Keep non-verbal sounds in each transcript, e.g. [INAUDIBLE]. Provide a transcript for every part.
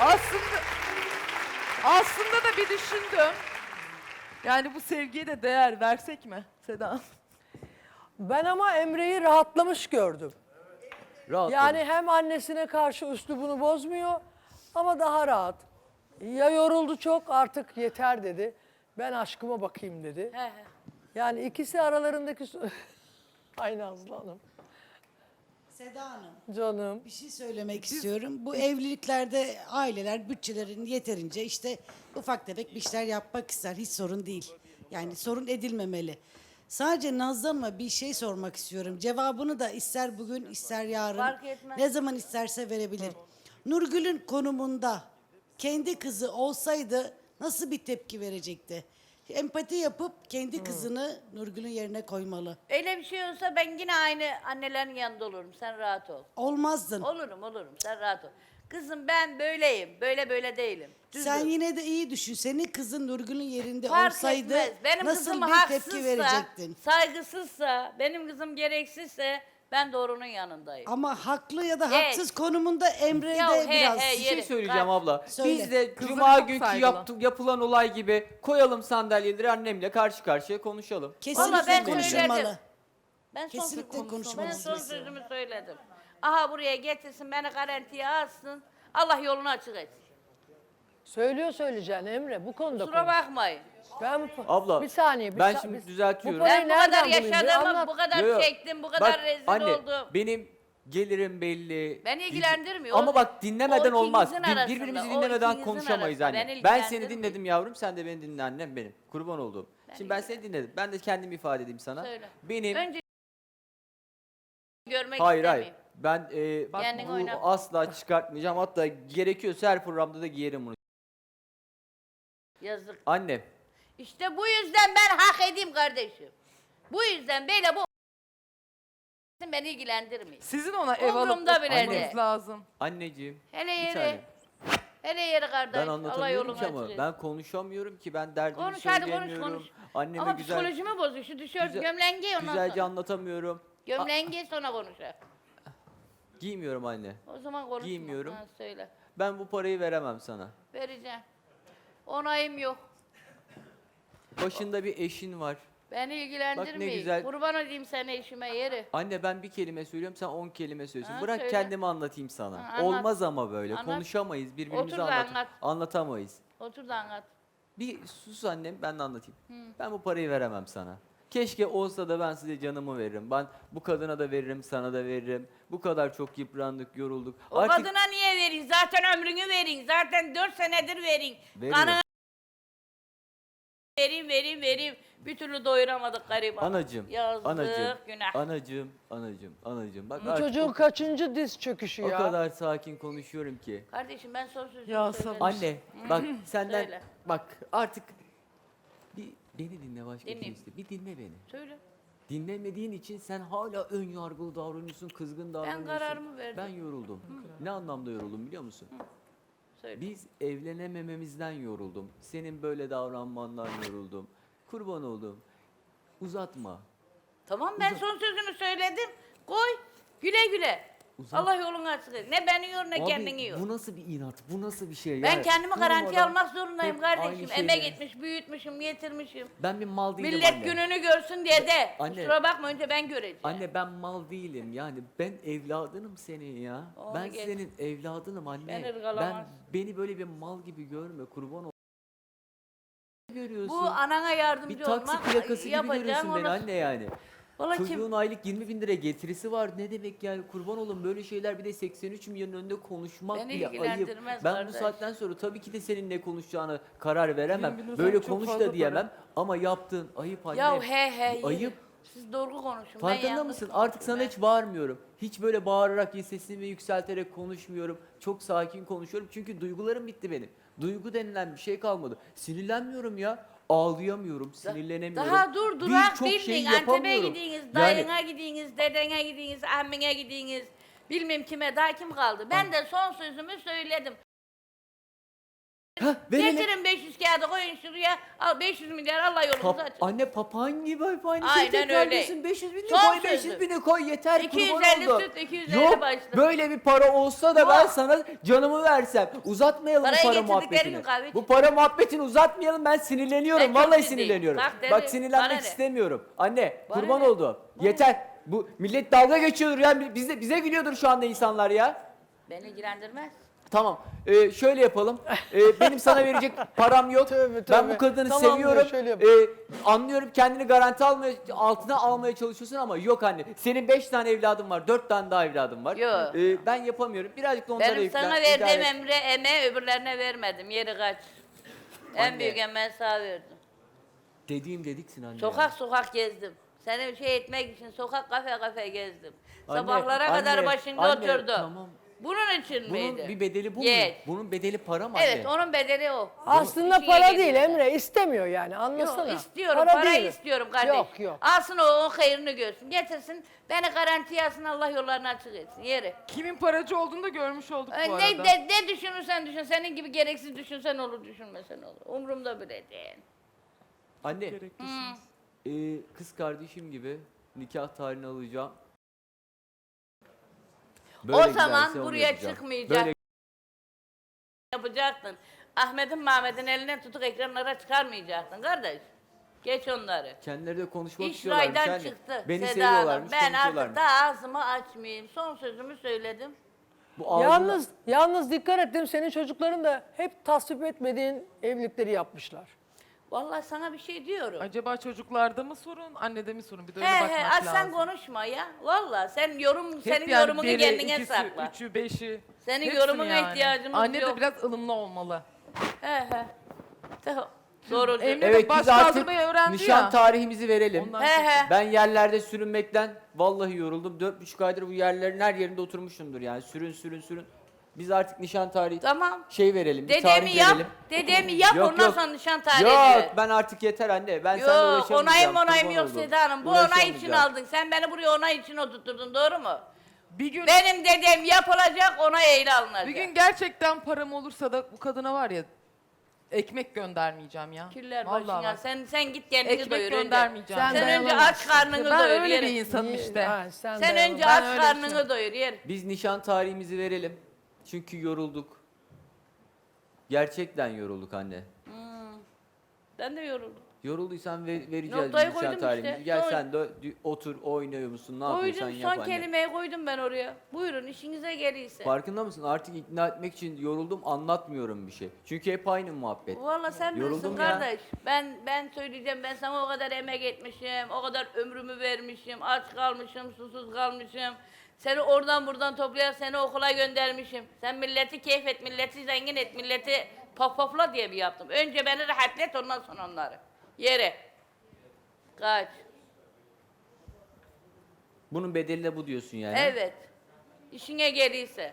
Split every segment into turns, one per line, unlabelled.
Aslında aslında da bir düşündüm. Yani bu sevgiye de değer versek mi Seda?
Ben ama Emre'yi rahatlamış gördüm.
Rahat
Yani hem annesine karşı üslubunu bozmuyor ama daha rahat. Ya yoruldu çok artık yeter dedi. Ben aşkıma bakayım dedi.
He he.
Yani ikisi aralarındaki... su- [LAUGHS] Ay Nazlı Hanım.
Seda Hanım
Canım.
bir şey söylemek istiyorum. Bu evliliklerde aileler bütçelerin yeterince işte ufak tefek bir işler yapmak ister. Hiç sorun değil. Yani sorun edilmemeli. Sadece Nazlı Hanım'a bir şey sormak istiyorum. Cevabını da ister bugün ister yarın.
Fark etmez.
Ne zaman isterse verebilir. Nurgül'ün konumunda kendi kızı olsaydı nasıl bir tepki verecekti? Empati yapıp kendi kızını Nurgül'ün yerine koymalı.
Öyle bir şey olsa ben yine aynı annelerin yanında olurum. Sen rahat ol.
Olmazdın.
Olurum olurum. Sen rahat ol. Kızım ben böyleyim. Böyle böyle değilim. Düzdür.
Sen yine de iyi düşün. Senin kızın Nurgül'ün yerinde
Fark
olsaydı
etmez. Benim
nasıl
kızım
bir
haksızsa,
tepki verecektin?
saygısızsa, benim kızım gereksizse ben doğrunun yanındayım.
Ama haklı ya da
Evet.
haksız konumunda Emre
Ya
de
he,
biraz.
he,
Bir şey
Yeri,
söyleyeceğim
kalk.
abla.
Söyle.
Biz de
Kızları
cuma
çok
günkü
saygılı.
yaptı- yapılan olay gibi koyalım sandalyeleri annemle karşı karşıya konuşalım.
Kesinlikle
Vallahi ben
konuşulmalı.
Ben son,
Kesinlikle
ben
konuşmalısın.
son sözümü söyledim. Aha buraya getirsin beni garantiye alsın. Allah yolunu açık etsin.
Söylüyor söyleyeceğin Emre bu konuda
Kusura
konuş.
bakmayın.
Ben bu,
Abla,
bir saniye. Bir
ben
sa-
şimdi
bir-
düzeltiyorum.
Bu parayı
Ben bu kadar
nereden bulayım? Bir
yaşadım,
anlat.
bu kadar
Yo, yo.
çektim, bu kadar
Bak,
rezil
anne,
oldum.
benim gelirim belli.
Beni ilgilendirmiyor.
Ama
O-
bak dinlemeden
o
olmaz.
ikinizin
Bir-
arasında,
birbirimizi
o
dinlemeden
ikinizin
konuşamayız
arasında.
anne.
Beni
Ben seni
ilgilendirmiyor.
dinledim yavrum, sen de beni dinle annem benim. Kurban olduğum. Şimdi ben seni dinledim. Ben de kendimi ifade edeyim sana.
Söyle.
Benim
Önce görmek
Hayır hayır.
istemiyorum.
Ben e, bak
Kendin
bu
oyna.
asla çıkartmayacağım. Hatta gerekiyorsa her programda da giyerim bunu.
Yazık.
Annem.
İşte bu yüzden ben hak edeyim kardeşim. Bu yüzden böyle bu [LAUGHS] beni ilgilendirmiyor.
Sizin ona ev alıp
Umurumda bile
oturmanız
değil.
lazım.
Anneciğim.
Hele
Bir
yeri.
tane.
Hele yeri kardeş.
Ben
Allah
anlatamıyorum
yolunu
ki ama. Ben konuşamıyorum ki. Ben derdimi
Konuş hadi konuş
söyleyemiyorum.
konuş.
Anneme
Ama
güzel,
psikolojimi bozuyor. Şu tişört
güzel-
gömleğin giy ondan
güzelce
sonra.
anlatamıyorum.
Gömleğin giy sonra konuşalım.
Giymiyorum anne.
O zaman konuşma.
Giymiyorum.
Ha, söyle.
Ben bu parayı veremem sana.
Vereceğim. Onayım yok.
Başında bir eşin var.
Beni ilgilendirmiyor.
güzel.
Kurban edeyim seni eşime yeri.
Anne ben bir kelime söylüyorum sen on kelime söylüyorsun.
Ha,
Bırak
söyle.
kendimi anlatayım sana.
Ha, anlat.
Olmaz ama böyle.
Anlat.
Konuşamayız. Birbirimizi
Otur da
anlat
anlat.
anlatamayız.
Otur da anlat.
Bir sus annem ben de anlatayım. Ben bu parayı veremem sana. Keşke olsa da ben size canımı veririm. Ben bu kadına da veririm, sana da veririm. Bu kadar çok yıprandık, yorulduk.
O kadına niye verin? Zaten ömrünü verin. Zaten dört senedir verin.
Veriyorum.
Kanı verin verin verin. Bir türlü doyuramadık gariban.
Anacım,
Yazık,
anacım,
günah.
anacım, anacım, anacım. Bak
Bu
artık
çocuğun
o,
kaçıncı diz çöküşü
o
ya?
kadar sakin konuşuyorum ki.
Kardeşim ben son sözümü
Ya
söyledim.
sabır.
Anne bak senden
Söyle.
bak artık beni dinle başka bir şey
Dinleyeyim.
iste. Bir dinle beni.
Söyle.
Dinlemediğin için sen hala ön yargılı davranıyorsun, kızgın davranıyorsun.
kararımı verdim.
Ben yoruldum. Ne anlamda yoruldum biliyor musun?
Söyle.
Biz evlenemememizden yoruldum. Senin böyle davranmandan yoruldum. Kurban oldum. Uzatma.
Tamam ben son sözümü söyledim. Koy. Güle güle.
Uzat.
Allah yolunu açık. Ne beni yor ne
Abi,
kendini yor.
bu nasıl bir inat? Bu nasıl bir şey?
Ben
Yani
kendimi garantiye
durmadan
almak zorundayım
hep aynı
kardeşim.
şeyleri-
Emek etmiş, büyütmüş, getirmişim.
Ben bir mal değilim
Millet
anne.
gününü görsün diye de.
Anne.
Kusura bakma önce ben göreceğim.
Anne ben mal değilim yani ben evladınım senin ya.
Onu
ben
geç.
senin evladınım anne. Ben
ırgalamaz.
beni böyle bir mal gibi görme kurban ol. görüyorsun.
Bu anana
bir
yardımcı
taksi
olmak
plakası gibi
yapacağım
görüyorsun beni anne yani.
Valla
Çocuğun
kim?
aylık 20 bin lira getirisi var. Ne demek yani kurban olun böyle şeyler bir de 83 milyonun önünde konuşmak
Beni
bile ayıp.
ilgilendirmez
Ben
kardeş.
bu saatten sonra tabii ki de senin ne konuşacağını karar veremem. Böyle
çok
konuş
fazla
da diyemem ama yaptığın ayıp anne.
Ya he he. yürü.
Ayıp.
Siz doğru konuşun. ben
Farkında
yalnız
mısın? Artık sana
ben.
hiç bağırmıyorum. Hiç böyle bağırarak sesimi yükselterek konuşmuyorum. Çok sakin konuşuyorum. Çünkü duygularım bitti benim. Duygu denilen bir şey kalmadı. Sinirlenmiyorum ya. Ağlayamıyorum, sinirlenemiyorum.
Daha dur durak
Birçok şeyi
bildin. Antep'e
yapamıyorum.
gidiniz, dayına gidiniz, dedene gidiniz, ammine gidiniz. Bilmem kime daha kim kaldı. Ben de son sözümü söyledim.
Hah, verelim.
Getirin 500 kağıdı koyun şuraya. Al 500 milyar Allah yolunuzu
Pap-
açın.
anne papağan gibi hep
Aynen öyle.
tekrarlıyorsun. 500 bin
Son
koy, 500
sözü.
bini koy yeter
250
kurban oldu.
süt, 250
Yok
başlık.
böyle bir para olsa da ben
Yok.
sana canımı versem. Uzatmayalım
Parayı
bu para
getirdikleri
muhabbetini.
gün kahve
Bu para muhabbetini uzatmayalım ben sinirleniyorum.
Ben çok
Vallahi
ciddiyim.
sinirleniyorum.
Bak
Bak, sinirlenmek
ne?
istemiyorum. Anne
Bana
kurban
ne?
oldu. Yeter. Bu millet dalga geçiyordur ya. Bize, bize gülüyordur şu anda insanlar ya.
Beni ilgilendirmez.
Tamam. Ee, şöyle yapalım. Ee, benim sana verecek param yok. [LAUGHS]
Tövbe,
Ben
tövbe.
bu kadını
Tamam diyor,
seviyorum.
şöyle yap.
Ee, anlıyorum kendini garanti almaya, altına almaya çalışıyorsun ama yok anne. Senin beş tane evladın var, dört tane daha evladın var.
Yok.
Ee, ben yapamıyorum. Birazcık da onlara
Benim
yüklen.
sana
idare
verdiğim
et.
emre emeği öbürlerine vermedim. Yeri kaç. En
Anne.
büyük emeği sana verdim.
Dediğim dediksin anne. ya.
Sokak sokak gezdim. Seni şey etmek için sokak kafe kafe gezdim.
Anne,
Sabahlara kadar başında
anne,
oturdum.
tamam.
Bunun için
Bunun
miydi?
bir bedeli bu
Yes.
mu? Bunun bedeli para mı anne?
Evet onun bedeli o.
Aslında
İşine
para
geliyor.
değil Emre istemiyor yani anlasana.
Yok istiyorum parayı
değil.
istiyorum kardeş.
Yok yok.
Alsın o, o hayrını görsün. Getirsin beni garantiye alsın Allah yollarını açık etsin. Yeri.
Kimin paracı olduğunu da görmüş olduk bu arada.
Ne, ne, ne düşünürsen düşün. Senin gibi gereksiz düşünsen olur düşünmesen olur. Umurumda bile değil.
Anne,
Gereklisiniz.
e, kız kardeşim gibi nikah tarihini alacağım.
O zaman
giderse onu
buraya
yapacağım.
çıkmayacak.
Böyle
Yapacaktın. Ahmet'in Mehmet'in elinden tutup ekranlara çıkarmayacaktın kardeş. Geç onları.
kendileri de konuşmak
İş
istiyorlarmış
raydan
anne.
çıktı.
Beni
Seda
seviyorlarmış.
Ben artık
konuşuyorlarmış.
daha ağzımı açmayayım. Son sözümü söyledim.
Bu ağzına-
Yalnız yalnız dikkat ettim senin çocukların da hep tasvip etmediğin evlilikleri yapmışlar.
Vallahi sana bir şey diyorum.
Acaba çocuklarda mı sorun, annede mi sorun? Bir de öyle
He
bakmak
he
lazım.
aslan konuşma ya. Vallahi sen yorum
Hep
senin
yani
yorumunu
biri,
kendine
ikisi,
sakla.
Üçü, beşi.
Senin
hepsini
yorumuna ihtiyacımız
Anne
yok.
de biraz ılımlı olmalı.
He he. Tamam. Doğru.
Emre-
Evet
baş kaldırmayı öğrendi
nişan
ya.
tarihimizi verelim.
Ondan
He he.
Ben yerlerde sürünmekten vallahi yoruldum. Dört buçuk aydır bu yerlerin her yerinde oturmuşumdur yani. Sürün sürün sürün. Biz artık nişan tarihi
Tamam.
şey verelim. bir
Dedemi
tarih
yap.
verelim.
Dedemi [LAUGHS] yap
Yok,
ondan
yok.
sonra nişan tarihi
Yok ben artık yeter anne. Ben seninle
Yok
uğraşamayacağım.
onayım onayım
kurban
yok
oldum.
Seda Hanım. Bu onay için
Uğraşamayacağım.
aldın. Sen beni buraya onay için oturtturdun doğru mu?
Bir gün
Benim dedem yapılacak onay eyle alınacak.
bir gün gerçekten param olursa da bu kadına var ya ekmek göndermeyeceğim ya.
Küller
Vallahi
başına.
bak.
Sen sen git kendini
Ekmek
doyur önce.
göndermeyeceğim.
Sen,
Sen
önce aç karnını
ben
doyur.
öyle bir insanım işte.
Ha, sen
Sen
dayanamazsın.
önce
Ben
aç
öyle
karnını doyur yer.
Biz nişan tarihimizi verelim. Çünkü yorulduk. Gerçekten yorulduk anne.
Ben de yoruldum.
Yorulduysan ve- vereceğiz
Noktayı
nişan
koydum
tarihimizi.
işte.
Gel sen de dü- otur oynuyor musun ne yapıyorsan
Koydum
yap
son
anne.
kelimeyi koydum ben oraya. Buyurun işinize geliyse.
Farkında mısın? Artık ikna etmek için yoruldum anlatmıyorum bir şey. Çünkü hep aynı muhabbet.
Valla sen bilirsin
Yoruldum ya.
kardeş. Ben ben söyleyeceğim ben sana o kadar emek etmişim, o kadar ömrümü vermişim, aç kalmışım, susuz kalmışım. Seni oradan buradan toplayarak seni okula göndermişim. Sen milleti keyfet, milleti zengin et, milleti pop popla diye bir yaptım. Önce beni rahatlet ondan sonra onları. Yere. Kaç.
Bunun bedeli de bu diyorsun yani.
Evet. İşine geliyse.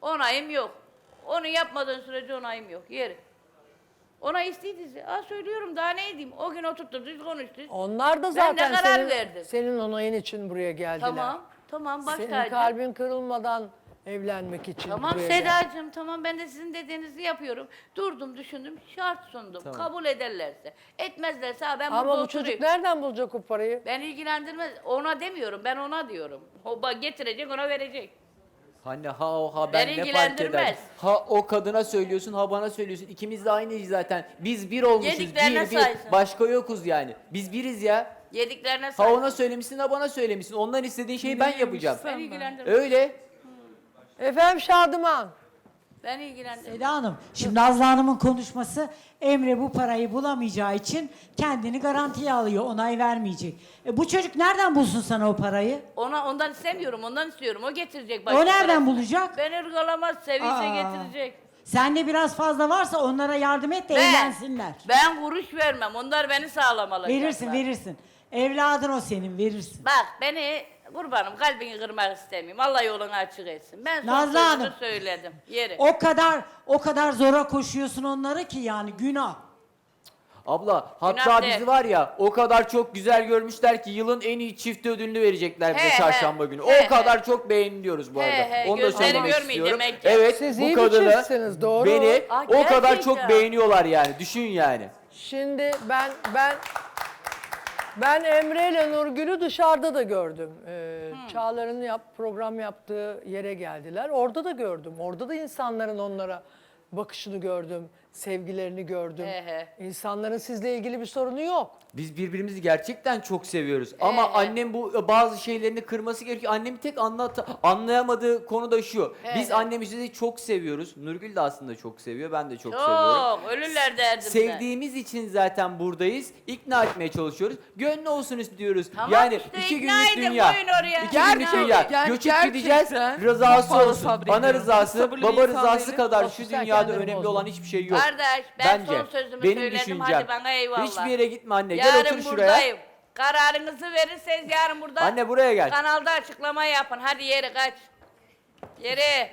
Onayım yok. Onu yapmadığın sürece onayım yok. Yeri. Ona isteydiniz. Aa söylüyorum daha ne edeyim. O gün oturttuk konuştuk.
Onlar da
Ben de
zaten
karar
senin,
verdim.
senin onayın için buraya geldiler.
Tamam. Tamam baş
Senin
tacı.
kalbin kırılmadan evlenmek için
Tamam
buraya geldiler.
Sedacığım tamam ben de sizin dediğinizi yapıyorum. Durdum düşündüm şart sundum.
Tamam.
Kabul ederlerse. Etmezlerse ha ben
Ama
burada
bu
oturayım.
çocuk nereden bulacak o parayı?
Ben ilgilendirmez. Ona demiyorum ben ona diyorum. O bak getirecek ona verecek.
Anne ha o ha ben
Beni
ne fark eder?
ilgilendirmez.
Ha o kadına söylüyorsun ha bana söylüyorsun. İkimiz de aynıyız zaten. Biz bir olmuşuz.
Yediklerine
bir bir.
saysın.
Başka yokuz yani. Biz biriz ya.
Yediklerine
Ha ona söylemişsin ha bana söylemişsin. Ondan istediğin şeyi ben yapacağım.
Beni ilgilendirmez.
Öyle.
Efendim Şadıman.
Beni ilgilendirmez.
Seda Hanım, şimdi Nazlı Hanım'ın konuşması Emre bu parayı bulamayacağı için kendini garantiye alıyor, onay vermeyecek. E bu çocuk nereden bulsun sana o parayı?
Ona ondan istemiyorum, ondan istiyorum. O getirecek
O
başka
nereden
parasını.
bulacak?
Ben ırgalamaz, sevilse
Aa.
getirecek.
Sende biraz fazla varsa onlara yardım et de
Ben,
evlensinler.
ben kuruş vermem. Onlar beni sağlam alacaklar.
Verirsin, verirsin. Evladın o senin, verirsin.
Bak beni kurbanım kalbini kırmak istemiyorum. Allah yolunu açık etsin. Ben son
Nazlı
sözümü
Hanım.
söyledim. Yeri.
O kadar o kadar zora koşuyorsun onları ki yani günah.
Abla hatta
Günah
bizi var ya o kadar çok güzel görmüşler ki yılın en iyi çift ödülünü verecekler bize
He, he.
çarşamba günü.
He,
o kadar
he.
çok beğeniliyoruz bu
He,
arada.
he,
Onu da
gözleri
söylemek
görmüyor
istiyorum.
demek ki.
Evet
Siz
bu
iyi
kadını
doğru.
beni
Aa,
o kadar çok
gerçekten.
beğeniyorlar yani. Düşün yani.
Şimdi ben ben ben Emre ile Nurgül'ü dışarıda da gördüm. Ee, Çağlar'ın yap, program yaptığı yere geldiler. Orada da gördüm. Orada da insanların onlara bakışını gördüm. Sevgilerini gördüm.
He he.
İnsanların sizle ilgili bir sorunu yok.
Biz birbirimizi gerçekten çok seviyoruz. Ama annem bu e, bazı şeylerini kırması gerekiyor. Annemin tek anlat anlayamadığı konu da şu. Biz
he.
annemizi çok seviyoruz. Nurgül de aslında çok seviyor. Ben de çok, seviyorum.
Çok. Ölürler derdimden.
Sevdiğimiz için zaten buradayız. İkna etmeye çalışıyoruz. Gönlü olsun istiyoruz.
Tamam
yani
işte,
iki
ikna
günlük
edin,
dünya.
koyun oraya.
İki
Gerçekten,
günlük dünya.
yani
Göçüp
gerçekten
gideceğiz. Rızası olsun. Bana rızası,
Sabırlı
baba
insan
rızası kadar şu dünyada
kendini
önemli
bozma.
olan hiçbir şey yok.
Kardeş ben
Bence.
son sözümü
Benim
söyledim
düşüncem.
hadi bana eyvallah.
Hiçbir yere gitme anne. Gel
yarın
otur şuraya.
buradayım. Kararınızı verirseniz yarın burada
Anne buraya gel.
kanalda açıklama yapın. Hadi yeri kaç. Yeri.